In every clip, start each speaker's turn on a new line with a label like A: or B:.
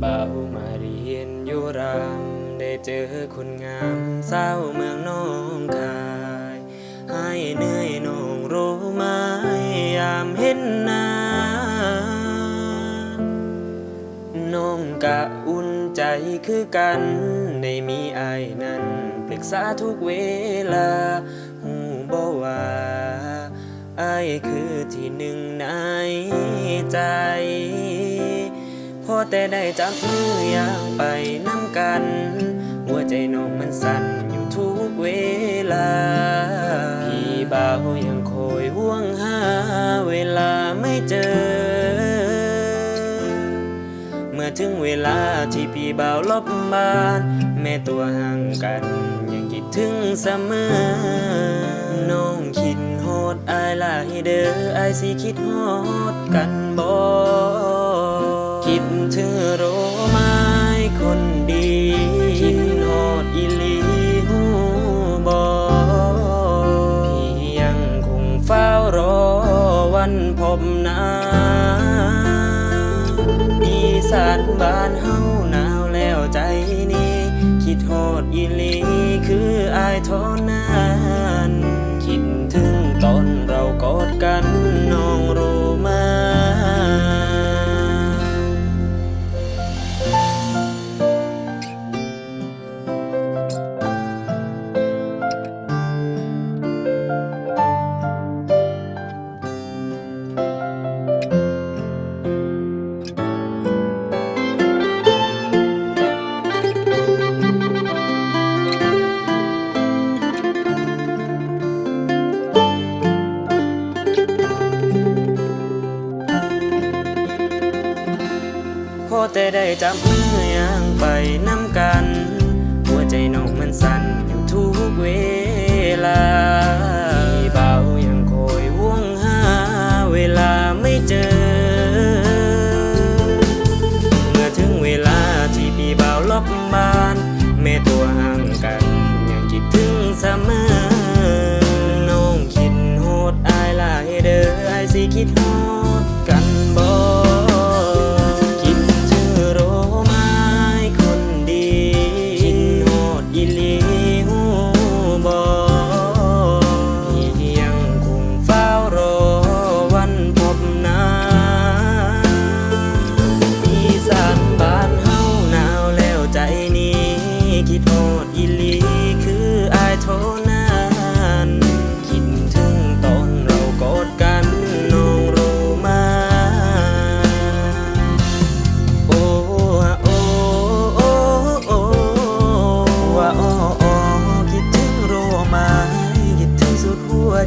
A: เบามาเรียนอยู่รำได้เจอคนงามเศร้าเมืองน้องคาย ให้เหนื่อยน้องรู้ไหมยามเห็นหน้าน้องกะอุ่นใจคือกันได้มีอายนั้นปรึกษาทุกเวลาหูบ่ว่าอายคือที่หนึ่งในใจ แต่ได้จับมือย่างไปน้ำกัน หัวใจน้องมันสั่นอยู่ทุกเวลา พี่บ่าวยังคอยห่วงหาเวลาไม่เจอ เมื่อถึงเวลาที่พี่บ่าวลบบ้าน แม่ตัวห่างกัน ยังคิดถึงเสมอ น้องคิดโหดอายลายเด้ออายสิคิดโหดกันบ่ คิดถึงโรไม้คนดีคิดโหดอีลีหูบ่พี่ยังคงเฝ้ารอวันพบหน้าอีสานบ้านเฮาหนาวแล้วใจนี้ คิดโหดอีลีคืออายทอนั้นคิดถึงตอนรอ พอแต่ได้จับมือย่างไปน้ำกัน หัวใจน้องมันสั่นอยู่ทุกเวลา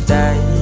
A: day